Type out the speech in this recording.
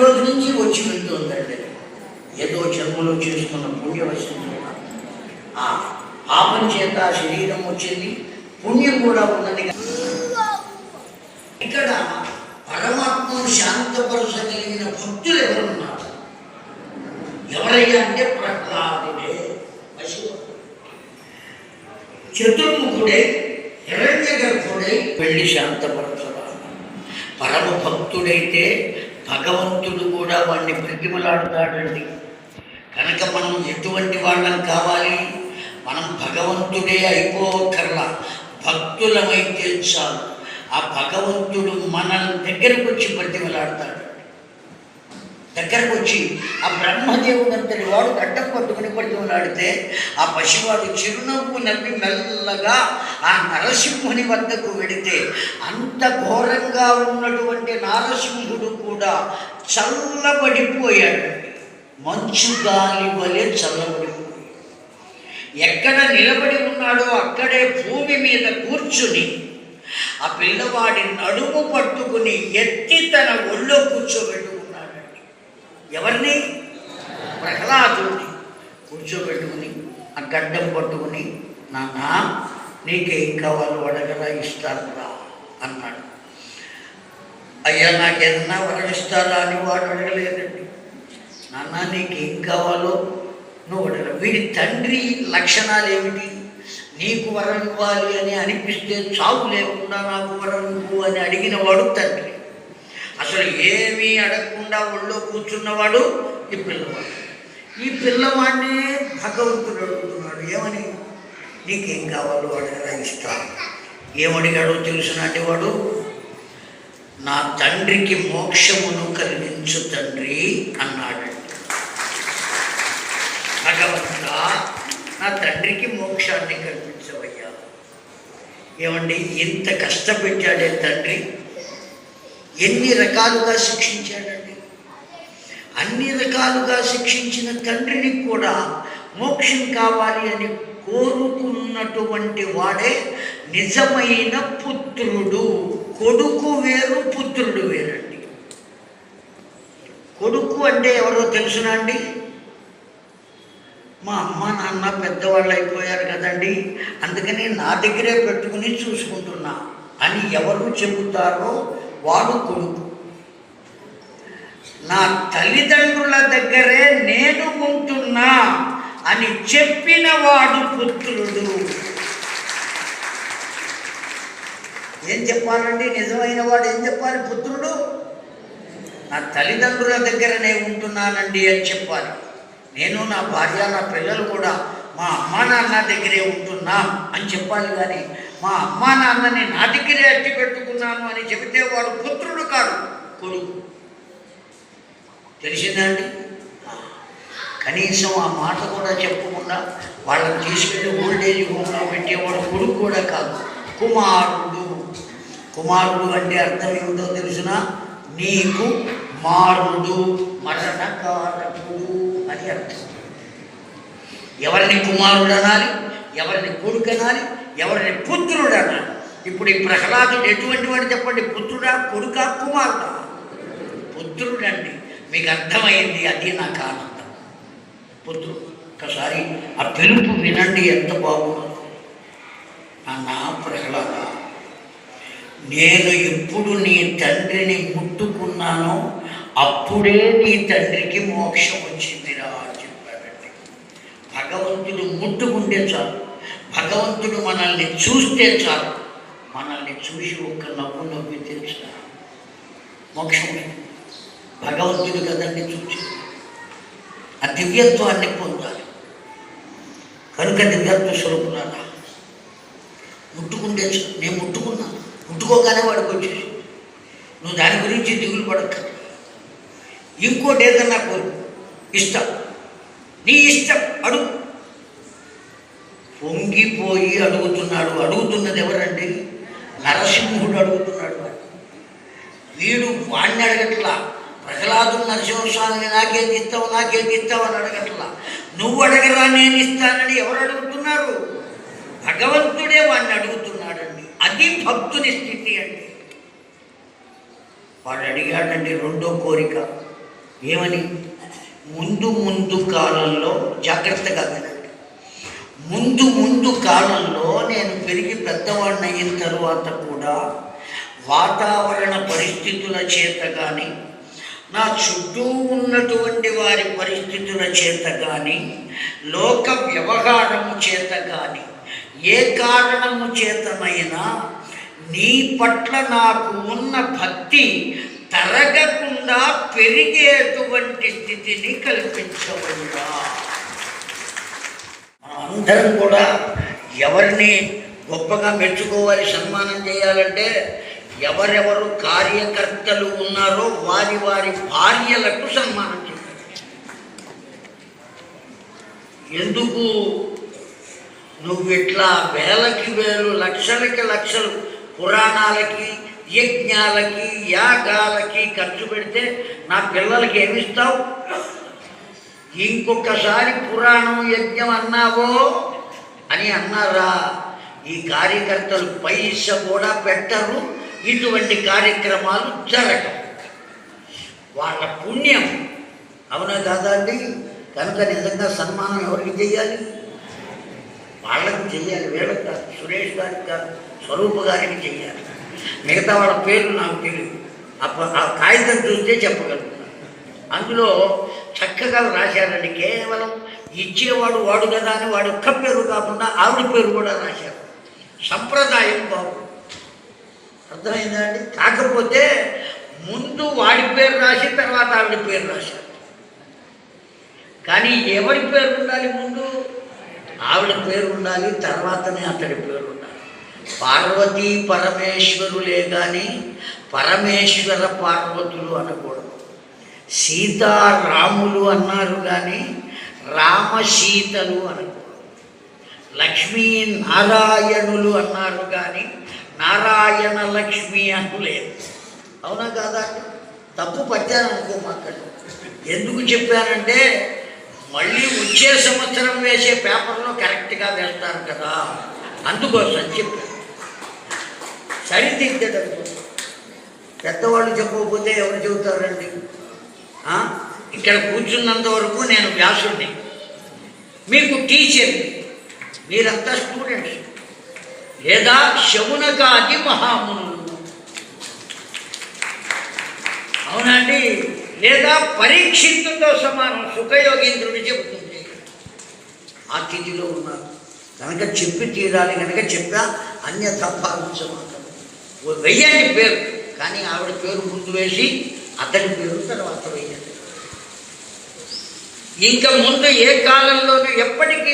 రోజు నుంచి వచ్చి వెళ్తుందండి ఏదో జన్మలో చేసుకున్న పుణ్యవశం వల్ల ఆ పాపం చేత శరీరం వచ్చింది పుణ్యం కూడా ఉన్నది ఇక్కడ పరమాత్మను శాంతపరచగలిగిన భక్తులు ఎవరున్నారు? ఎవరయ్యా అంటే ప్రహ్లాదుడే చతుర్ముఖుడే హిరణ్య గర్భుడై పెళ్ళి శాంతపరచరా పరమ భక్తుడైతే భగవంతుడు కూడా వాడిని బ్రతిమలాడుతాడండి. కనుక మనం ఎటువంటి వాళ్ళం కావాలి? మనం భగవంతుడే అయిపోకర్లా భక్తులమైతే చాలు. ఆ భగవంతుడు మన దగ్గరకు వచ్చి ప్రతిమలాడతాడు దగ్గరకు వచ్చి ఆ బ్రహ్మదేవుడు అంతటి వాడు గడ్డం పట్టుకుని పట్టుకున్నాడితే ఆ పసివాడు చిరునవ్వు నవ్వి మెల్లగా ఆ నరసింహుని వద్దకు వెడితే అంత ఘోరంగా ఉన్నటువంటి నరసింహుడు కూడా చల్లబడిపోయాడు. మంచు గాలి వలె చల్లబడిపోయాడు. ఎక్కడ నిలబడి ఉన్నాడో అక్కడే భూమి మీద కూర్చుని ఆ పిల్లవాడి నడుము పట్టుకుని ఎత్తి తన ఒళ్ళో కూర్చోబెట్టుకున్నాడండి ఎవరిని? ప్రహ్లాదుని కూర్చోబెట్టుకుని ఆ గడ్డం పట్టుకుని నాన్న నీకేం కావాలో అడగరా ఇస్తారా అన్నాడు. అయ్యా నాకేదన్నా వరమిస్తారా అని వాడు అడగలేదండి. నాన్న నీకేం కావాలో నువ్వు అడగ వీడి తండ్రి లక్షణాలు ఏమిటి నీకు వరం ఇవ్వాలి అని అనిపిస్తే చావు లేకుండా నాకు వరం ఇవ్వు అని అడిగిన వాడు తండ్రి. అసలు ఏమీ అడగకుండా ఒళ్ళో కూర్చున్నవాడు ఈ పిల్లవాడు. ఈ పిల్లవాడినే భగవంతుడు అడుగుతున్నాడు ఏమని? నీకేం కావాలో అడగరా ఇస్తాను ఏమడిగాడో తెలుసునంటే వాడు? నా తండ్రికి మోక్షమును కలిగించు తండ్రి అన్నాడండి భగవంత నా తండ్రికి మోక్షాన్ని కల్పించవయ్యా. ఏమండి ఇంత కష్టపెట్టాడే తండ్రి ఎన్ని రకాలుగా శిక్షించాడండి? అన్ని రకాలుగా శిక్షించిన తండ్రిని కూడా మోక్షం కావాలి అని కోరుకున్నటువంటి వాడే నిజమైన పుత్రుడు. కొడుకు వేరు పుత్రుడు వేరండి. కొడుకు అంటే ఎవరో తెలుసునా అండి? మా అమ్మ నాన్న పెద్దవాళ్ళు అయిపోయారు కదండి. అందుకని నా దగ్గరే పెట్టుకుని చూసుకుంటున్నా అని ఎవరు చెబుతారో వాడు కొడుకు. నా తల్లిదండ్రుల దగ్గరే నేను ఉంటున్నా అని చెప్పిన వాడు పుత్రుడు. ఏం చెప్పాలండి? నిజమైన వాడు ఏం చెప్పాలి పుత్రుడు? నా తల్లిదండ్రుల దగ్గర నేను ఉంటున్నానండి అని చెప్పాలి. నేను నా భార్య నా పిల్లలు కూడా మా అమ్మా నాన్న దగ్గరే ఉంటున్నాం అని చెప్పాలి కానీ మా అమ్మా నాన్నని నా దగ్గరే అట్టి పెట్టుకున్నాను అని చెబితే వాడు పుత్రుడు కాడు కొడుకు. తెలిసిందండి కనీసం ఆ మాట కూడా చెప్పకుండా వాళ్ళని తీసుకెళ్ళి ఓల్డేజ్ హోమ్లో పెట్టేవాడు కొడుకు కూడా కాదు కుమారుడు. కుమారుడు అంటే అర్థం ఏమిటో తెలుసిన? నీకు మారుడు మరణకారకుడు అని అర్థం. ఎవరిని కుమారుడు అనాలి ఎవరిని కొడుకు అనాలి ఎవరిని పుత్రుడు ఇప్పుడు ఈ ప్రహ్లాదుడు ఎటువంటి వాడు చెప్పండి? పుత్రుడా కొడుకా కుమారుడా పుత్రుడండి. మీకు అర్థమైంది అది నాకు ఆనందం పుత్రుడు ఒకసారి ఆ పిలుపు వినండి ఎంత బాగుందో. నా ప్రహ్లాద నేను ఎప్పుడు నీ తండ్రిని ముట్టుకున్నానో అప్పుడే నీ తండ్రికి మోక్షం వచ్చిందిరా అని చెప్పాడండి. భగవంతుడు ముట్టుకుంటే చాలు. భగవంతుడు మనల్ని చూస్తే చాలు. మనల్ని చూసి ఒక్క నవ్వు నవ్వి తెలుసు మోక్షం భగవంతుడు కదండి చూసి ఆ దివ్యత్వాన్ని పొందాలి. కనుక దివ్యత్వ స్వరూపులారా ముట్టుకుంటే నేను ముట్టుకున్నాను ముట్టుకోగానే వాడికి వచ్చేసి. నువ్వు దాని గురించి దిగులు పడక. ఇంకోటి ఏదన్నా కోరు. ఇష్టం. నీ ఇష్టం. అడుగు. పొంగిపోయి అడుగుతున్నాడు. అడుగుతున్నది ఎవరండి? నరసింహుడు అడుగుతున్నాడు వీడు వాణ్ణి అడగట్లా. ప్రహ్లాదు నరసింహస్వామిని నాకేది ఇస్తావు నాకేది ఇస్తావు అని అడగట్లా. నువ్వు అడగరా నేను ఇస్తానని ఎవరు అడుగుతున్నారు? భగవంతుడే వాడిని అడుగుతున్నాడండి. అది భక్తుని స్థితి అండి. వాడు అడిగాడండి రెండో కోరిక. ఏమని? ముందు ముందు కాలంలో జాగ్రత్తగా వినండి. ముందు ముందు కాలంలో నేను పెరిగి పెద్దవాడిని అయిన తరువాత కూడా వాతావరణ పరిస్థితుల చేత కానీ నా చుట్టూ ఉన్నటువంటి వారి పరిస్థితుల చేత కానీ లోక వ్యవహారము చేత కానీ ఏ కారణము చేతనైనా నీ పట్ల నాకు ఉన్న భక్తి తరగకుండా పెరిగేటువంటి స్థితిని కల్పించవయ్యా. అందరం కూడా ఎవరిని గొప్పగా మెచ్చుకోవాలి సన్మానం చేయాలంటే ఎవరెవరు కార్యకర్తలు ఉన్నారో వారి వారి భార్యలకు సన్మానం చేయాలి. ఎందుకు? నువ్వు ఇట్లా వేలకి వేలు లక్షలకి లక్షలు పురాణాలకి యజ్ఞాలకి యాగాలకి ఖర్చు పెడితే నా పిల్లలకి ఏమిస్తావు ఇంకొకసారి పురాణం యజ్ఞం అన్నావో అని అన్నారా? ఈ కార్యకర్తలు పైస కూడా పెట్టరు ఇటువంటి కార్యక్రమాలు జరగవు. వాళ్ళ పుణ్యం. అవునా కాదా అండి? కనుక నిజంగా సన్మానం ఎవరికి చేయాలి? వాళ్ళకి చెయ్యాలి వీళ్ళకి కాదు. సురేష్ గారికి కాదు. స్వరూప గారికి చెయ్యాలి మిగతా వాళ్ళ పేర్లు నాకు తెలియదు. అప్ప- ఆ కాగితం చూస్తే చెప్పగలుగుతాను. అందులో చక్కగా రాశారండి. కేవలం ఇచ్చేవాడు వాడు కదా అని వాడు ఒక్క పేరు కాకుండా ఆవిడ పేరు కూడా రాశారు. సంప్రదాయం బాబు. అర్థమైందా అండి? కాకపోతే ముందు వాడి పేరు రాసి తర్వాత ఆవిడ పేరు రాశారు. కానీ ఎవరి పేరు ఉండాలి ముందు? ఆవిడ పేరు ఉండాలి తర్వాతనే అతడి పేరు ఉండాలి. పార్వతీ పరమేశ్వరులే కానీ పరమేశ్వర పార్వతులు అనకూడదు. సీతారాములు అన్నారు కానీ రామ సీతలు అనకూడదు. లక్ష్మీ నారాయణులు అన్నారు కానీ నారాయణ లక్ష్మి అనలేదు. అవునా కాదా? తప్పు పట్టాను అనుకోమాకండి ఎందుకు చెప్పానంటే మళ్ళీ వచ్చే సంవత్సరం వేసే పేపర్లో కరెక్ట్గా వెళ్తారు కదా. అందుకోసం చెప్పాను. సరిదిద్దడం పెద్దవాళ్ళు చెప్పకపోతే ఎవరు చెబుతారండి? ఇక్కడ కూర్చున్నంత వరకు నేను వ్యాసుడిని. మీకు టీచర్ మీరంతా స్టూడెంట్స్. లేదా శమునకాది మహామునులు అవునండి లేదా పరీక్షితుతో సమానం సుఖయోగేంద్రుడు చెబుతుంది. ఆ తిథిలో ఉన్నారు. కనుక చెప్పి తీరాలి కనుక చెప్పా అన్యథ భావించమాటం వెయ్యండి పేరు కానీ ఆవిడ పేరు ముందు వేసి అతని పేరు తర్వాత వెయ్యండి ఇంకా ముందు ఏ కాలంలోనూ ఎప్పటికీ